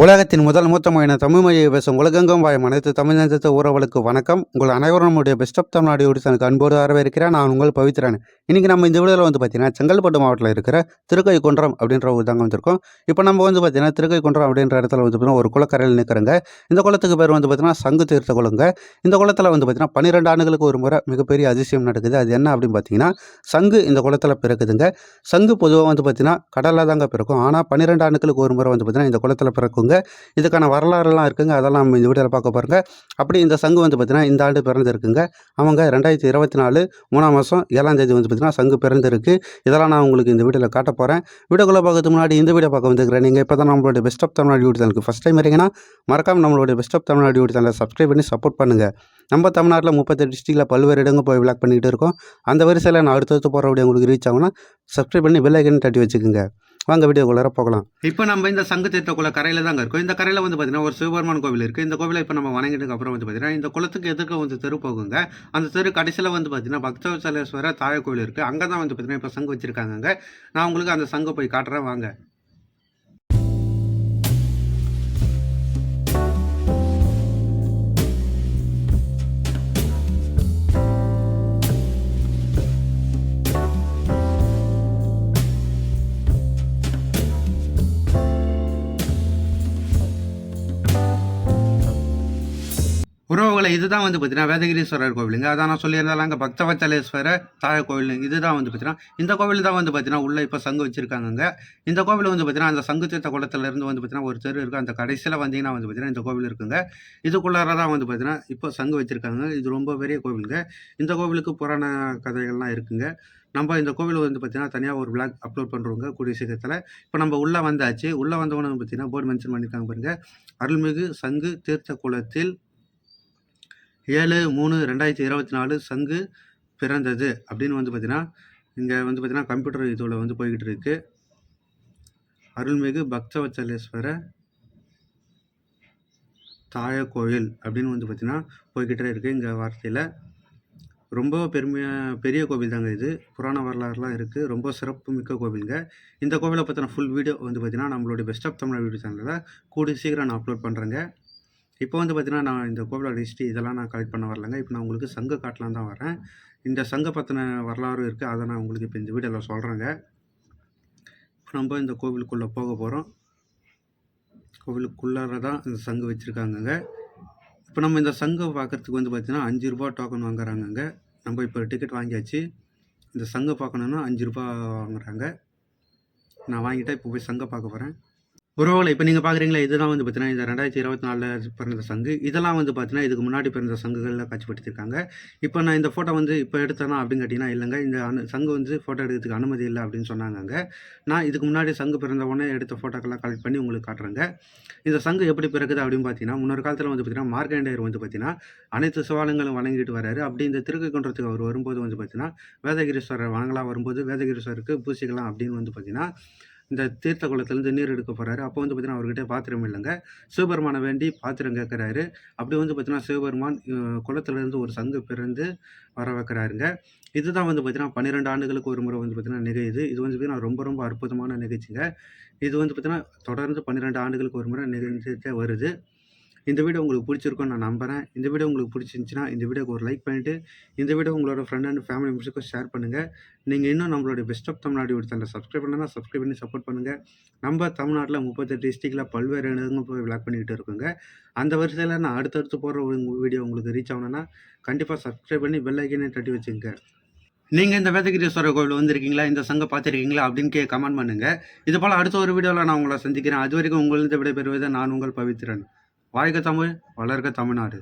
உலகத்தின் முதல் மூத்த மொழியான தமிழ் மொழியை பேசும் உலகெங்கும் வாயும் அனைத்து தமிழ் நெஞ்சத்து உறவுகளுக்கு வணக்கம். உங்கள் அனைவரும் நம்முடைய பெஸ்ட் ஆஃப் தமிழ்நாடு யூடிசனுக்கு அன்போடு வரவேற்கிறேன். நான் உங்கள் பவித்ரன். இன்றைக்கி நம்ம இந்த வீடியோவில் வந்து பார்த்தீங்கன்னா செங்கல்பட்டு மாவட்டத்தில் இருக்கிற திருக்கை குன்றம் அப்படின்ற ஒரு தாங்க வந்திருக்கோம். இப்போ நம்ம வந்து பார்த்தீங்கன்னா திருக்கைக்குன்றம் அப்படின்ற இடத்துல வந்து பார்த்தீங்கன்னா ஒரு குளக்கரையில் நிற்கிறங்க இந்த குளத்துக்கு பேர் வந்து பார்த்தீங்கன்னா சங்கு தீர்த்த குளங்க. இந்த குளத்தில் வந்து பார்த்தீங்கன்னா பன்னிரெண்டு ஆண்டுகளுக்கு ஒரு முறை மிகப்பெரிய அதிசயம் நடக்குது. அது என்ன அப்படின்னு பார்த்தீங்கன்னா சங்கு இந்த குளத்தில் பிறக்குதுங்க. சங்கு பொதுவாக வந்து பார்த்தீங்கன்னா கடலில் தாங்க பிறக்கும். ஆனால் பன்னிரெண்டு ஆண்டுகளுக்கு ஒரு முறை வந்து பார்த்தீங்கன்னா இந்த குளத்தில் பிறக்கும் பிறக்குங்க இதுக்கான வரலாறுலாம் இருக்குங்க. அதெல்லாம் நம்ம இந்த வீடியோவில் பார்க்க பாருங்க அப்படி இந்த சங்கு வந்து பார்த்திங்கன்னா இந்த ஆண்டு பிறந்திருக்குங்க. அவங்க ரெண்டாயிரத்தி இருபத்தி நாலு மூணாம் மாதம் ஏழாம் தேதி வந்து பார்த்தீங்கன்னா சங்கு பிறந்திருக்கு. இதெல்லாம் நான் உங்களுக்கு இந்த வீடியோவில் காட்ட போகிறேன் வீடியோக்குள்ளே பார்க்கறதுக்கு முன்னாடி இந்த வீடியோ பார்க்க வந்துருக்கிறேன் நீங்கள் இப்போ தான் நம்மளோட பெஸ்ட் ஆஃப் தமிழ்நாடு யூடியூப் சேனலுக்கு ஃபஸ்ட் டைம் வரீங்கன்னா மறக்காமல் நம்மளோட பெஸ்ட் ஆஃப் தமிழ்நாடு யூடியூப் சேனலை சப்ஸ்கிரைப் பண்ணி சப்போர்ட் பண்ணுங்கள் நம்ம தமிழ்நாட்டில் முப்பத்தெட்டு டிஸ்ட்ரிக்டில் பல்வேறு இடங்கள் போய் விளாக் பண்ணிக்கிட்டு இருக்கோம். அந்த வரிசையில் நான் அடுத்தடுத்து போகிற வீடியோ உங்களுக்கு ரீச் ஆகும்னா சப்ஸ்கிரைப் பண்ணி பெல் ஐக்கன் தட்டி வச்சுக்கோங்க. வாங்க வீடியோக்குள்ளார போகலாம். இப்போ நம்ம இந்த சங்கு தீர்த்தக்குள்ள கரையில் தாங்க இருக்கோம். இந்த கரையில் வந்து பார்த்தீங்கன்னா ஒரு சிவபெருமான் கோவில் இருக்குது இந்த கோவிலை இப்போ நம்ம வணங்கினதுக்கு அப்புறம் வந்து பார்த்தீங்கன்னா இந்த குளத்துக்கு எதிர்க்க வந்து தெரு போகுங்க. அந்த தெரு கடைசியில் வந்து பார்த்தீங்கன்னா பக்தவசலேஸ்வரர் தாய கோவில் இருக்குது அங்கே தான் வந்து பார்த்தீங்கன்னா இப்போ சங்கு வச்சுருக்காங்க நான் உங்களுக்கு அந்த சங்கு போய் காட்டுறேன். வாங்க. உறவுகளை இதுதான் வந்து பார்த்தீங்கன்னா வேதகிரீஸ்வரர் கோவிலுங்க. அதான் நான் சொல்லியிருந்தாலும் அங்கே பக்தவச்சலேஸ்வரர் தாய கோவில் இதுதான் வந்து பார்த்தீங்கன்னா இந்த கோவில் தான் வந்து பார்த்தீங்கன்னா உள்ள இப்போ சங்கு வச்சிருக்காங்க இந்த கோவில் வந்து பார்த்தீங்கன்னா அந்த சங்கு தீர்த்த குளத்துலேருந்து வந்து பார்த்தீங்கன்னா ஒரு தெரு இருக்குது அந்த கடைசியில் வந்தீங்கன்னா வந்து பார்த்தீங்கன்னா இந்த கோவில் இருக்குங்க. இதுக்குள்ளார தான் வந்து பார்த்தீங்கன்னா இப்போ சங்கு வச்சிருக்காங்க இது ரொம்ப பெரிய கோவிலுங்க. இந்த கோவிலுக்கு புராண கதைகள்லாம் இருக்குங்க. நம்ம இந்த கோவில் வந்து பார்த்தீங்கன்னா தனியாக ஒரு பிளாக் அப்லோட் பண்ணுறோங்க கூடிய சீக்கிரத்தில். இப்போ நம்ம உள்ளே வந்தாச்சு. உள்ளே வந்தவொன்னே பார்த்தீங்கன்னா போர்டு மென்ஷன் பண்ணியிருக்காங்க பாருங்கள் அருள்மிகு சங்கு தீர்த்த குளத்தில் ஏழு மூணு ரெண்டாயிரத்தி இருபத்தி நாலு சங்கு பிறந்தது அப்படின்னு வந்து பார்த்தீங்கன்னா இங்கே வந்து பார்த்தீங்கன்னா கம்ப்யூட்டர் இதில் வந்து போய்கிட்டு இருக்கு. அருள்மிகு பக்தவச்சலேஸ்வர தாய கோயில் அப்படின்னு வந்து பார்த்தீங்கன்னா போய்கிட்டே இருக்குது இங்கே வார்த்தையில். ரொம்ப பெருமையாக பெரிய கோவில் தாங்க இது. புராண வரலாறுலாம் இருக்குது ரொம்ப சிறப்பு மிக்க கோவிலுங்க. இந்த கோவிலை பற்றின ஃபுல் வீடியோ வந்து பார்த்தீங்கன்னா நம்மளுடைய பெஸ்ட் ஆஃப் தமிழ் வீடியோ சேனலில் கூடி சீக்கிரம் நான் அப்லோட் பண்ணுறேங்க இப்போ வந்து பார்த்தீங்கன்னா நான் இந்த கோவிலோட ஹிஸ்ட்ரி இதெல்லாம் நான் கலெக்ட் பண்ண வரலங்க. இப்போ நான் உங்களுக்கு சங்க காட்டலாம் தான் வரேன். இந்த சங்க பற்றின வரலாறு இருக்குது அதை நான் உங்களுக்கு இப்போ இந்த வீடியோவில் சொல்கிறேங்க இப்போ நம்ம இந்த கோவிலுக்குள்ளே போக போகிறோம் கோவிலுக்குள்ளார தான் இந்த சங்கு வச்சுருக்காங்கங்க. இப்போ நம்ம இந்த சங்கை பார்க்குறதுக்கு வந்து பார்த்தீங்கன்னா அஞ்சு ரூபா டோக்கன் வாங்குறாங்கங்க. நம்ம இப்போ டிக்கெட் வாங்கியாச்சு. இந்த சங்கை பார்க்கணுன்னா அஞ்சு ரூபா வாங்குறாங்க. நான் வாங்கிட்டா இப்போ போய் சங்கம் பார்க்க போகிறேன் உறவுகளை இப்போ நீங்கள் பார்க்குறீங்களா இதெல்லாம் வந்து பார்த்தீங்கன்னா இந்த ரெண்டாயிரத்தி இருபத்தி நாலில் பிறந்த சங்கு இதெல்லாம் வந்து பார்த்தீங்கன்னா இதுக்கு முன்னாடி பிறந்த சங்குகளில் காட்சிப்படுத்திருக்காங்க. இப்போ நான் இந்த ஃபோட்டோ வந்து இப்போ எடுத்தேனா அப்படின்னு கேட்டிங்கன்னா இல்லைங்க. இந்த அனு சங்கு வந்து ஃபோட்டோ எடுக்கிறதுக்கு அனுமதி இல்லை அப்படின்னு சொன்னாங்க நான் இதுக்கு முன்னாடி சங்கு பிறந்த உடனே எடுத்த ஃபோட்டோக்கெல்லாம் கலெக்ட் பண்ணி உங்களுக்கு காட்டுறேங்க. இந்த சங்கு எப்படி பிறகுது அப்படின்னு பார்த்தீங்கன்னா முன்னொரு காலத்தில் வந்து பார்த்தீங்கன்னா மார்க்கண்டேயர் வந்து பார்த்தீங்கன்னா அனைத்து சவாலங்களும் வழங்கிட்டு வராரு. அப்படி இந்த திருக்கைக்குன்றத்துக்கு அவர் வரும்போது வந்து பார்த்தீங்கன்னா வேதகிரீஸ்வரர் வாங்கலாம் வரும்போது வேதகிரீஸ்வரருக்கு பூசிக்கலாம் அப்படின்னு வந்து பார்த்தீங்கன்னா இந்த தீர்த்த குளத்துலேருந்து நீர் எடுக்க போகிறாரு அப்போ வந்து பார்த்தீங்கன்னா அவர்கிட்ட பாத்திரம் இல்லைங்க. சிவபெருமானை வேண்டி பாத்திரம் கேட்குறாரு அப்படி வந்து பார்த்தீங்கன்னா சிவபெருமான் குளத்துலேருந்து ஒரு சங்கு பிறந்து வர வைக்கிறாருங்க. இதுதான் வந்து பார்த்தீங்கன்னா பன்னிரெண்டு ஆண்டுகளுக்கு ஒரு முறை வந்து பார்த்தீங்கன்னா நிகழ்யுது இது வந்து பார்த்தீங்கன்னா ரொம்ப ரொம்ப அற்புதமான நிகழ்ச்சிங்க. இது வந்து பார்த்தீங்கன்னா தொடர்ந்து பன்னிரெண்டு ஆண்டுகளுக்கு ஒரு முறை நிகழ்ந்துட்டே வருது. இந்த வீடியோ உங்களுக்கு பிடிச்சிருக்கும்னு நான் நம்புகிறேன் இந்த வீடியோ உங்களுக்கு பிடிச்சிருந்துச்சின்னா இந்த வீடியோக்கு ஒரு லைக் பண்ணிவிட்டு இந்த வீடியோ உங்களோட ஃப்ரெண்ட் அண்ட் ஃபேமிலி மெம்பர்ஸுக்கும் ஷேர் பண்ணுங்கள் நீங்கள் இன்னும் நம்மளோட பெஸ்ட் ஆஃப் தமிழ்நாடு யூடியூப் சேனலை சப்ஸ்கிரைப் பண்ணலாம் சப்ஸ்கிரைப் பண்ணி சப்போர்ட் பண்ணுங்கள் நம்ம தமிழ்நாட்டில் முப்பத்தெட்டு டிஸ்ட்ரிக்டில் பல்வேறு இடங்கள் போய் விளாக் பண்ணிக்கிட்டு இருக்குங்க. அந்த வரிசையில் நான் அடுத்தடுத்து போடுற ஒரு வீடியோ உங்களுக்கு ரீச் ஆகணும்னா கண்டிப்பாக சப்ஸ்கிரைப் பண்ணி பெல் ஐக்கனே தட்டி வச்சுங்க. நீங்கள் இந்த வேதகிரீஸ்வரர் கோவில் வந்திருக்கீங்களா? இந்த சங்கம் பார்த்துருக்கீங்களா? அப்படின்னு கே கமெண்ட் பண்ணுங்கள் இது போல் அடுத்த ஒரு வீடியோவில் நான் உங்களை சந்திக்கிறேன். அது வரைக்கும் உங்களிருந்து விடைபெறுவது நான் உங்கள் பவித்ரன். வாழ்க தமிழ் வளர்க தமிழ்நாடு.